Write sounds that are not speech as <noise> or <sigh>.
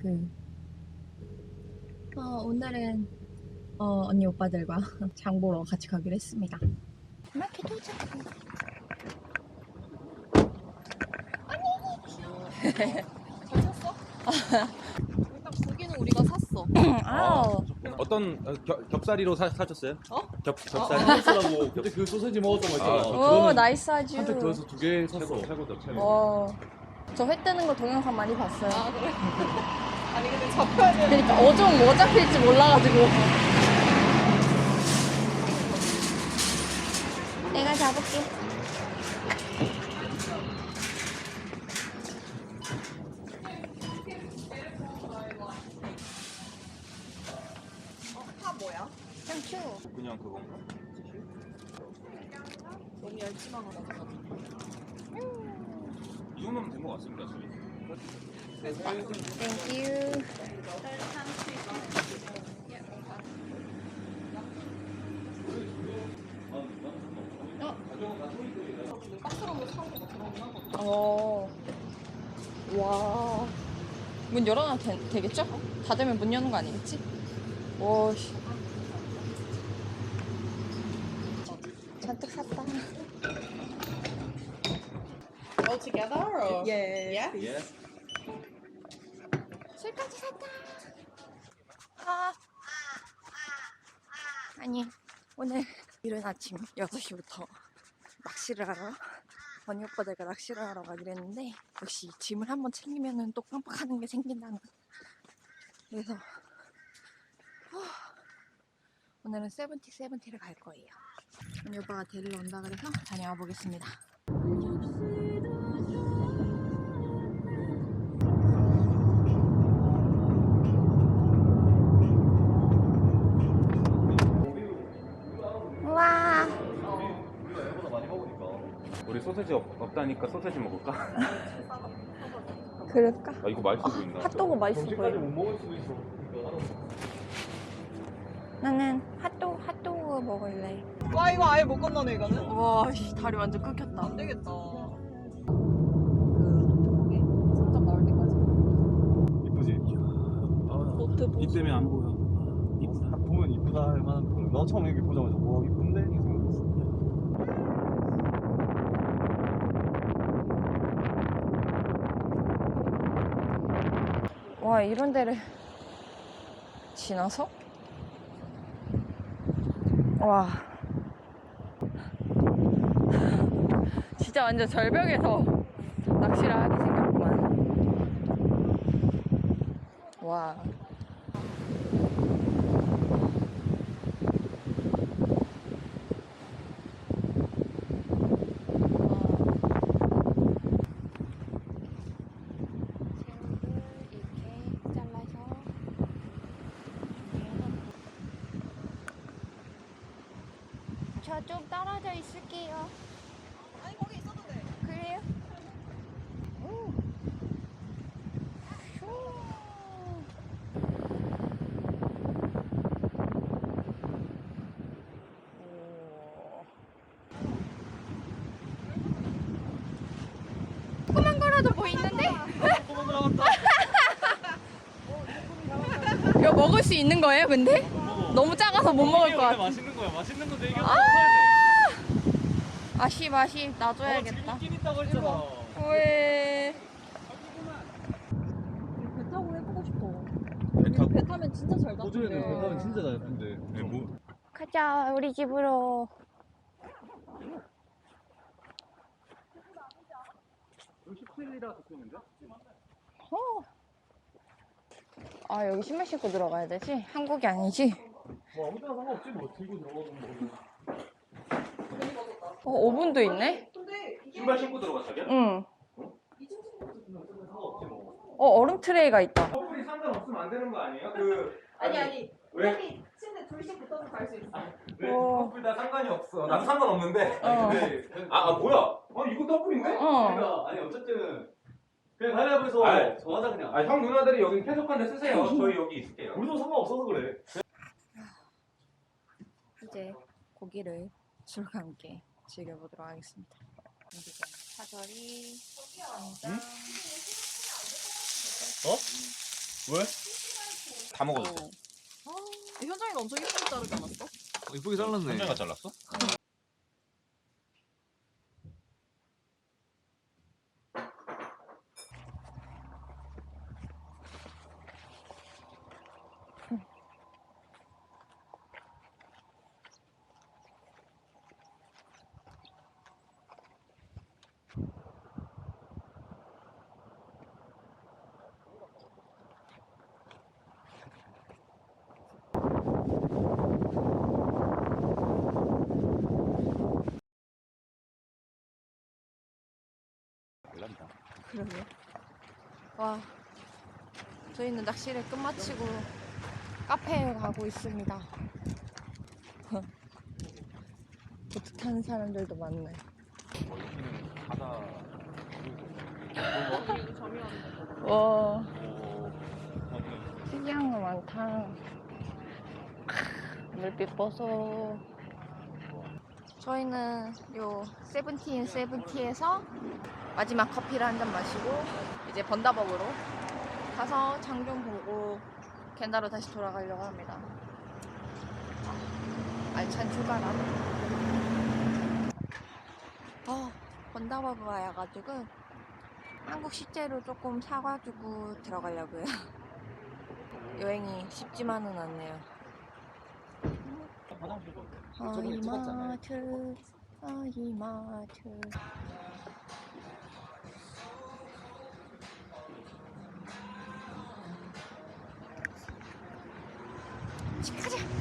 그 어, 오늘은 어, 언니 오빠들과 <laughs> 장 보러 같이 가기로 했습니다. 마켓 도착. 잘 샀어? 일단 고기는 우리가 샀어. 아우. 어떤 어, 겨, 겹사리로 사, 사셨어요? 어? 겹, 겹사리? 하겠라고 그때 <laughs> 그 소세지 먹었던 거 있잖아. 아, 오 나이스 아주. 한팩 더해서 두 개 샀어. 최고, 최고다 최고 와. 저회 뜨는 거 동영상 많이 봤어요. 아 그래? <laughs> 아니 근데 잡혀야 돼. 그러니까 어종 뭐 잡힐지 몰라가지고. 내가 잡을게. 어, 파 뭐야? 상추. 그냥 그건가? 너무 얇지만 하다. 이 정도면 된 것 같습니다 저희 거 들어오나? 어. 와. 문 열어놔도 되, 되겠죠? 닫으면 문 여는 거 아니겠지? 오, 씨. 잔뜩 샀다. All together? Or? 예. Yeah? 예? 술까지 샀다. 아. 아니, 오늘 이른 아침 6시부터 낚시를 하러 언니 오빠들과 낚시를 하러 가기로 했는데 역시 짐을 한번 챙기면은 또 깜빡하는 게 생긴다는 그래서 후, 오늘은 세븐티 세븐티를 갈 거예요 언니 오빠가 데리러 온다 그래서 다녀와 보겠습니다 소세지 없, 없다니까 소세지 먹을까? <laughs> 그럴까? 아 이거 맛있어 보인다 핫도그 맛있어 점심까지 보여 못 먹을 수도 있어. 나는 핫도그 핫도그 먹을래 와 이거 아예 못 건너네 이거는? 와 씨, 다리 완전 끊겼다 안 되겠다. 그 고기 상점 나올 때까지. 이쁘지? 보트 보트. 입 때문에 안 보여. 이쁘다. 보면 이쁘다 할 만한 부분. 너 처음 여기 보자마자 와 이쁜데? 이 생각했어. 와 이런 데를 지나서? 와. 진짜 완전 절벽에서 낚시를 하게 생겼구만. 와 새우를 이렇게 잘라서 저좀 떨어져 있을게요. 아니 거기 있어도 돼. 그래요? 오. 슈. 오. 조그만 거라도 보이는데? <laughs> 이거 먹을 수 있는 거예요, 근데? 너무 작아서 못 먹을 것 같아. 맛있는 거야. 맛있는 건데 이게 아! 아쉽, 아쉽. 놔줘야겠다. 있긴 있다고 했잖아. 왜? 배 타고 해보고 싶어. 배 타고 배 타면 진짜 잘 탔는데. 배 타면 진짜 잘 예쁜데. 네, 뭐, 가자, 우리 집으로. 어. 아, 여기 신발 신고 들어가야 되지? 한국이 아니지? 뭐 아무 데나 상관없지 뭐 들고 들어가는 뭐. 어, 오븐도 있네? 신발 신고 들어가 자기야? 응. 상관없지 뭐. 어, 얼음 트레이가 있다. 커플이 상관없으면 안 되는 거 아니에요? 그 아니 아니 왜? 여기 침대 둘씩 붙어서 갈 수 있어. 왜 어. 커플 다 상관이 없어 나도 상관없는데 어. 근데 아, 아 뭐야? 어 이거 더블인데? 어. 그러니까 아니 어쨌든 그냥 가위바위보에서 아이. 정하자 그냥. 아형 누나들이 여기 쾌적한 데 쓰세요 저희 여기 있을게요 우리도 상관없어서 그래. 이제 고기를 술과 함께 즐겨보도록 하겠습니다. 사절이, 간장, 어? 왜? 다 먹어도 돼. 어. 현정이는 엄청 이쁘게 자르지 않았어? 이쁘게 잘랐네. 현정이가 잘랐어? 그러게. 와, 저희는 낚시를 끝마치고 카페에 가고 있습니다. <laughs> 타는 사람들도 많네. 와, 오. 특이한 거 많다. 크, 물빛 보소. 저희는 요 세븐틴 세븐티에서 마지막 커피를 한 잔 마시고 이제 번다법으로 가서 장좀 보고 겐다로 다시 돌아가려고 합니다. 알찬 출발함. 아, 번다법을 와가지고 한국 식재료 조금 사가지고 들어가려고요. <laughs> 여행이 쉽지만은 않네요. 화장실도. 아이마트, 아 이마트. 집 가자.